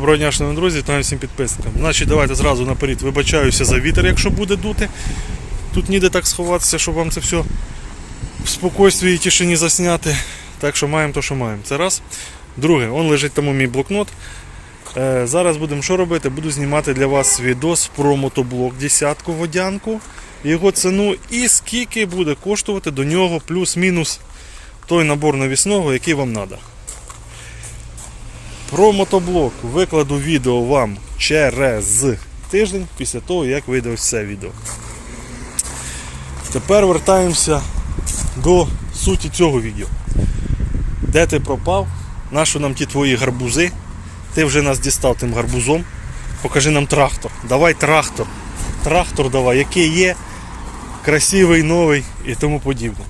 Доброго дня, шановні друзі, та всім підписникам. Значить, давайте зразу наперед вибачаюся за вітер, якщо буде дути. Тут ніде так сховатися, щоб вам це все в спокійстві і тишині засняти. Так що маємо то, що маємо. Це раз. Друге, он лежить тому мій блокнот. Е, зараз будемо що робити? Буду знімати для вас відос про мотоблок десятку водянку, його ціну і скільки буде коштувати до нього плюс-мінус той набор навісного, який вам треба. Про мотоблок викладу відео вам через тиждень після того, як вийде ось це відео. Тепер вертаємося до суті цього відео. Де ти пропав? Нащо нам ті твої гарбузи? Ти вже нас дістав тим гарбузом. Покажи нам трактор. Давай трактор. Трактор давай, який є, красивий, новий і тому подібне.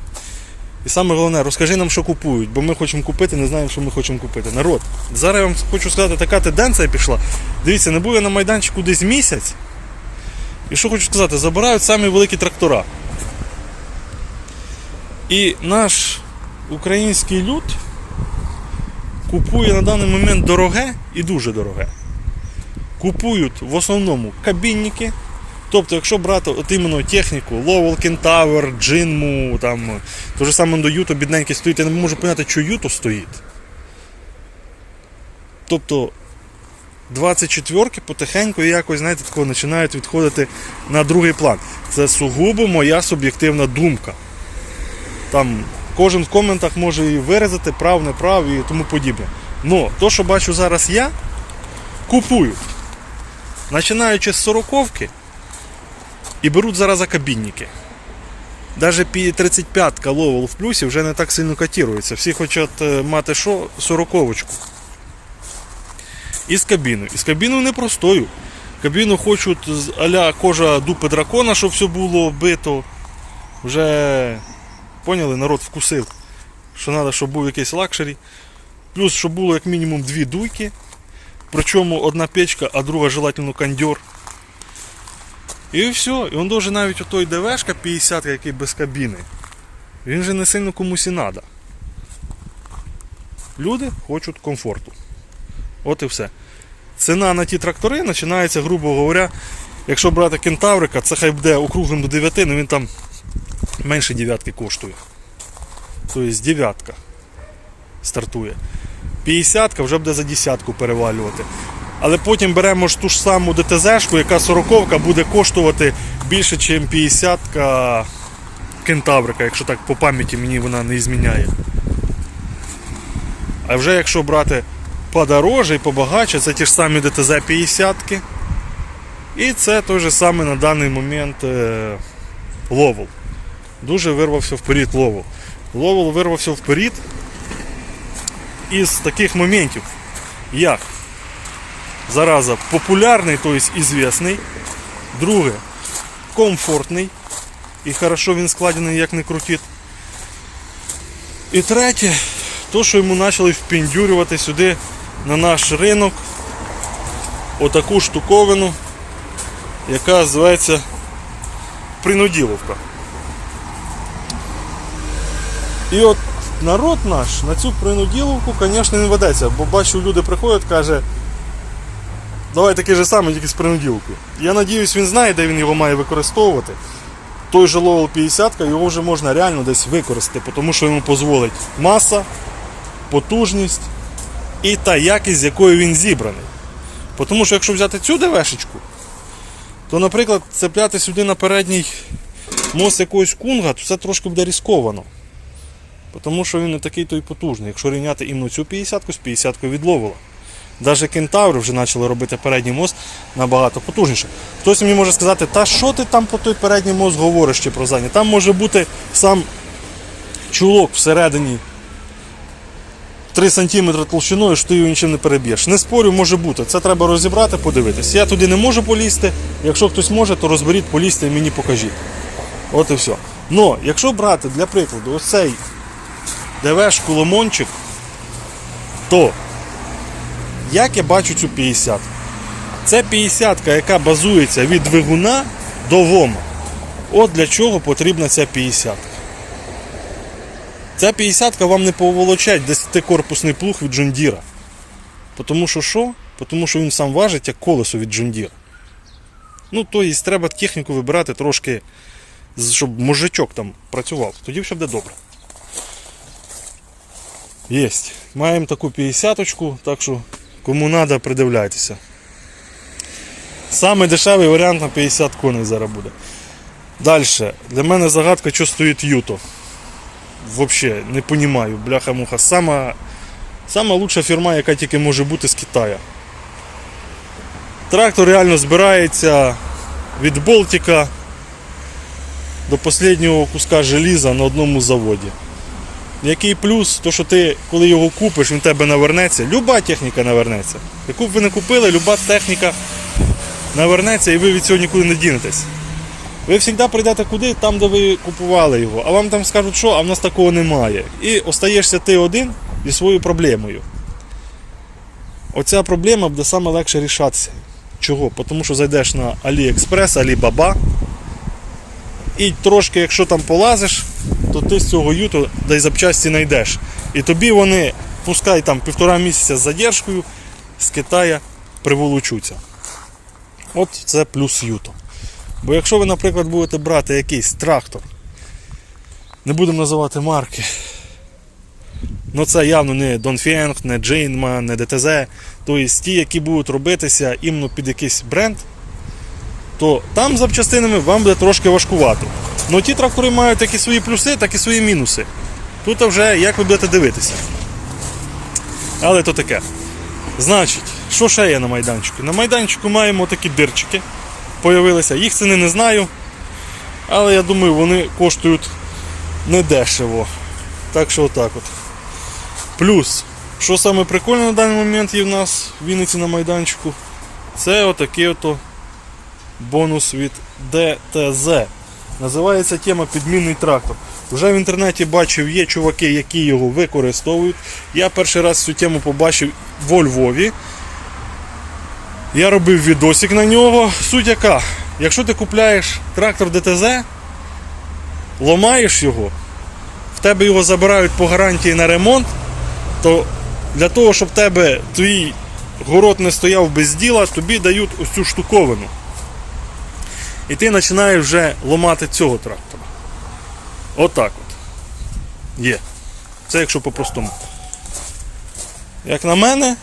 І саме головне, розкажи нам, що купують, бо ми хочемо купити, не знаємо, що ми хочемо купити. Народ, зараз я вам хочу сказати, така тенденція пішла. Дивіться, не був я на майданчику десь місяць. І що хочу сказати, забирають самі великі трактора. І наш український люд купує на даний момент дороге і дуже дороге. Купують в основному кабінники. Тобто, якщо брати от іменно техніку, Lowell Kentaur, Jinmu, там, то же саме до Юто бідненький стоїть, я не можу зрозуміти, що Юто стоїть. Тобто 24-ки потихеньку якось, знаєте, такого починають відходити на другий план. Це сугубо моя суб'єктивна думка. Там кожен в коментах може і виразити, прав, не прав і тому подібне. Но то, що бачу зараз я, купують. Починаючи з сороковки і беруть зараз кабінники. Навіть 35-ка ловел в плюсі вже не так сильно котирується. Всі хочуть е, мати що? Сороковочку. І з кабіною. І з кабіною непростою. Кабіну хочуть з аля кожа дупи дракона, щоб все було бито. Вже поняли, народ вкусив, що треба, щоб був якийсь лакшері. Плюс, щоб було як мінімум дві дуйки. Причому одна печка, а друга желательно кондьор. І все. І він дуже навіть отой ДВшка 50, який без кабіни. Він же не сильно комусь і треба. Люди хочуть комфорту. От і все. Ціна на ті трактори починається, грубо говоря, якщо брати кентаврика, це хай буде округлим до 9, але він там менше дев'ятки коштує. Тобто дев'ятка стартує. 50 вже буде за десятку перевалювати. Але потім беремо ж ту ж саму ДТЗ-шку, яка 40-ка буде коштувати більше, ніж 50-ка кентаврика, якщо так по пам'яті мені вона не зміняє. А вже якщо брати подороже і побагаче, це ті ж самі ДТЗ 50 І це той же самий на даний момент е, Ловел. Дуже вирвався вперед Ловел. Ловел вирвався вперед із таких моментів, як зараза популярний, тобто ізвісний. Друге, комфортний. І хорошо він складений, як не крутить. І третє, то, що йому почали впіндюрювати сюди на наш ринок отаку штуковину, яка називається принуділовка. І от народ наш на цю принуділовку, звісно, не ведеться, бо бачу, люди приходять, каже, давай такий же самий, тільки з принуділкою. Я надіюсь, він знає, де він його має використовувати. Той же Lowell 50 його вже можна реально десь використати, тому що йому дозволить маса, потужність і та якість, з якою він зібраний. Тому що якщо взяти цю ДВшечку, то, наприклад, цепляти сюди на передній мост якогось кунга, то це трошки буде ризиковано. Тому що він не такий той потужний. Якщо рівняти іменно цю 50-ку з 50 від Ловела. Навіть кентаври вже почали робити передній мост набагато потужніше. Хтось мені може сказати, та що ти там про той передній мост говориш чи про задній? Там може бути сам чулок всередині 3 см толщиною, що ти його нічим не переб'єш. Не спорю, може бути. Це треба розібрати, подивитись. Я туди не можу полізти. Якщо хтось може, то розберіть, полізьте і мені покажіть. От і все. Но, якщо брати для прикладу ось цей ДВшку ломончик, то як я бачу цю 50? Це 50, яка базується від двигуна до ВОМа. От для чого потрібна ця 50. Ця 50 вам не поволочать 10-корпусний плуг від Джондіра. Тому що що? тому що він сам важить як колесо від Deere. Ну, тобто треба техніку вибирати трошки, щоб мужичок там працював. Тоді все буде добре. Єсть. Маємо таку 50-очку, так що кому треба, придивляйтеся. Самий дешевий варіант на 50 коней зараз буде. Далі. Для мене загадка, що стоїть Юто. Взагалі, не розумію, бляха-муха. Сама, сама лучша фірма, яка тільки може бути з Китаю. Трактор реально збирається від болтика до останнього куска желіза на одному заводі. Який плюс, то що ти, коли його купиш, він тебе навернеться. Люба техніка навернеться. Яку б ви не купили, люба техніка навернеться і ви від цього нікуди не дінетесь. Ви завжди прийдете куди, там, де ви купували його, а вам там скажуть, що, а в нас такого немає. І остаєшся ти один зі своєю проблемою. Оця проблема буде саме легше рішатися. Чого? Тому що зайдеш на AliExpress, Alibaba, і трошки, якщо там полазиш, то ти з цього юту дай запчасті знайдеш. І тобі вони, пускай там півтора місяця з задержкою, з Китая приволочуться. От це плюс юто. Бо якщо ви, наприклад, будете брати якийсь трактор, не будемо називати марки. Ну це явно не Донфенг, не Джейнма, не ДТЗ. Тобто ті, які будуть робитися іменно під якийсь бренд, то там запчастинами вам буде трошки важкувато. Ну ті трактори мають як і свої плюси, так і свої мінуси. Тут вже як ви будете дивитися. Але то таке. Значить, що ще є на майданчику? На майданчику маємо такі дирчики. Появилися. Їх ціни не знаю. Але я думаю, вони коштують недешево. Так що отак от. Плюс, що саме прикольне на даний момент є в нас в Вінниці на майданчику, це отакий ото бонус від ДТЗ. Називається тема підмінний трактор. Вже в інтернеті бачив, є чуваки, які його використовують. Я перший раз цю тему побачив во Львові. Я робив відосик на нього. Суть яка? Якщо ти купляєш трактор ДТЗ, ломаєш його, в тебе його забирають по гарантії на ремонт, то для того, щоб тебе твій город не стояв без діла, тобі дають ось цю штуковину. І ти починаєш вже ломати цього трактора. Отак от. Є. Це якщо по-простому. Як на мене,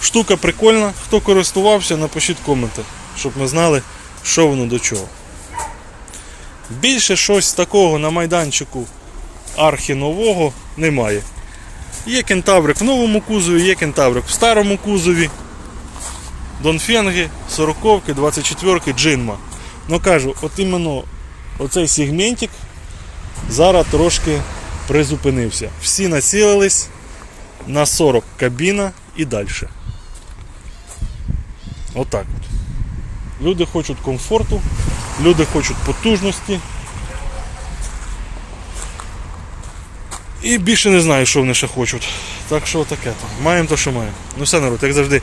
штука прикольна. Хто користувався, напишіть коменти, щоб ми знали, що воно до чого. Більше щось такого на майданчику архінового немає. Є кентаврик в новому кузові, є кентаврик в старому кузові. Донфенги, 40-ки, 24-ки, джинма. Ну кажу, от іменно оцей сегментик зараз трошки призупинився. Всі націлились на 40 кабіна і далі. Отак от. Люди хочуть комфорту, люди хочуть потужності. І більше не знаю, що вони ще хочуть. Так що таке то. Маємо то, що маємо. Ну все, народ, як завжди,